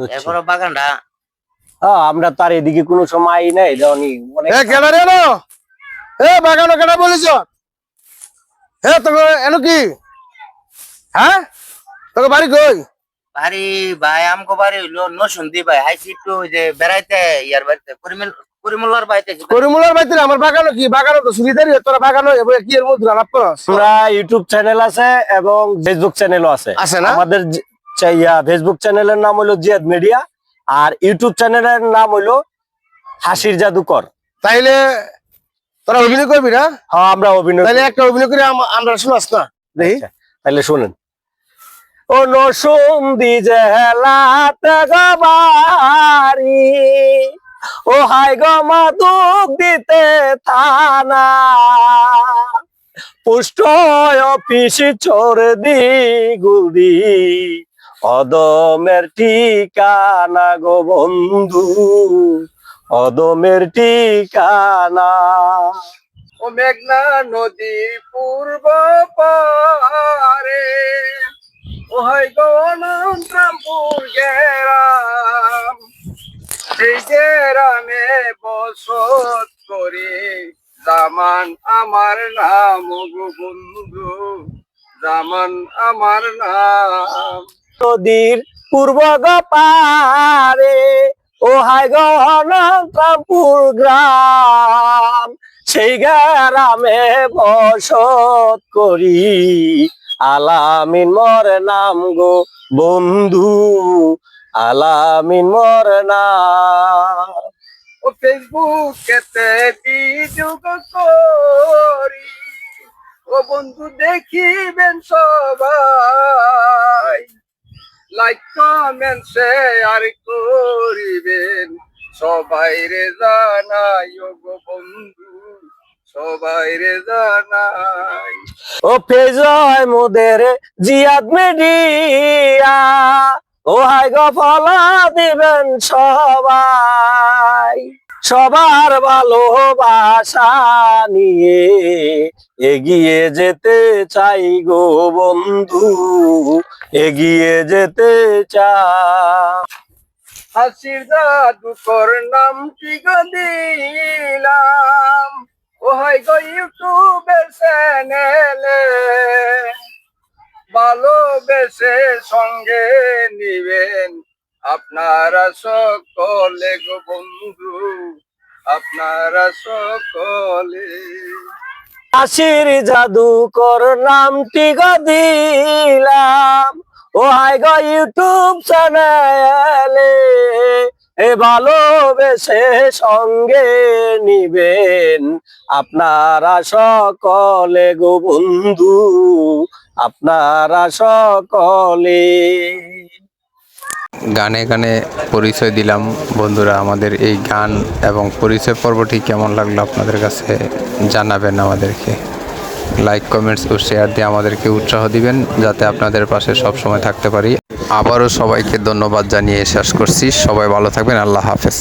বুঝছি। এরপরে বাগানটা? হ্যাঁ, আমরা তার এদিকে কোনো সময় নেই অনেক এ বাগানো কেডা বলিস এ তোকে এনো কি? হ্যাঁ? তোকে বাড়ি কই? বাড়ি ভাই আমগো বাড়ি হইল নসুন্দি ভাই। হাইছি একটু ওই যে বেড়াইতে ইয়ার বাড়িতে বাড়িতে আমার বাগানো কি? বাগানো তো সুবিধারই তোরা বাগানো এবার কি এর মধ্যে লাভ করস? আমরা ইউটিউব চ্যানেল আছে এবং ফেসবুক চ্যানেলও আছে। আছে না? আমাদের ইয়া ফেসবুক চ্যানেলের নাম হলো জিয়াদ মিডিয়া আর ইউটিউব চ্যানেলের নাম হলো হাসির জাদুকর। তাইলে তোরা অভিনয় করবি না? হ্যাঁ আমরা অভিনয় তাইলে একটা অভিনয় করে আমরা শোনাস না দেখি। আচ্ছা, তাহলে শুনেন। ও জেলাতে গবারি ও হাই গো মাদুক দিতে থানা। পুষ্ট অফিস চোর দি গুদি অদমের ঠিকানা গো বন্ধু, অদমের ঠিকানা। ও মেঘনা নদী পূর্ব পারে ও হাই গণতন্ত্রপুর গেরাম। সেই গেরামে বসত করি, জামান আমার নাম গো বন্ধু, জামান আমার নাম। নদীর পূর্ব পারে ও হাই গণতন্ত্রপুর গ্রাম। সেই গ্রামে বসত করি, আলামিন মর নাম গো বন্ধু, আলামিন মর নাম। ও ফেসবুকেতে ভিডিও করি, ও বন্ধু দেখিবেন সবাই। লাইক কমেন্ট করিবেন। সবাই রে জানাই গো বন্ধু, সবাই রে জানাই। ও পেজয় মোদের জিয়াদ মিডিয়া, ও হাই গো ফলা দিবেন সবাই। সবার ভালোবাসা নিয়ে এগিয়ে যেতে চাই গো বন্ধু, এগিয়ে যেতে চাই। জাদুকর নাম কি গো দিলাম? ও হাই গো ইউটিউবের চ্যানেলে ভালোবেসে সঙ্গে নিবেন আপনারা সকলে গো বন্ধু, আপনারা সকলে। হাসির জাদুকর নামটি গো দিলাম। ও হাই গো ইউটিউব চ্যানেলে এ ভালোবেসে সঙ্গে নিবেন আপনারা সকলে গো বন্ধু, আপনারা সকলে। গানে গানে পরিচয় দিলাম। বন্ধুরা, আমাদের এই গান এবং পরিচয় পর্বটি কেমন লাগল আপনাদের কাছে জানাবেন আমাদেরকে। লাইক কমেন্টস ও শেয়ার দিয়ে আমাদেরকে উৎসাহ দিবেন, যাতে আপনাদের পাশে সবসময় থাকতে পারি। আবারও সবাইকে ধন্যবাদ জানিয়ে শেষ করছি। সবাই ভালো থাকবেন। আল্লাহ হাফেজ।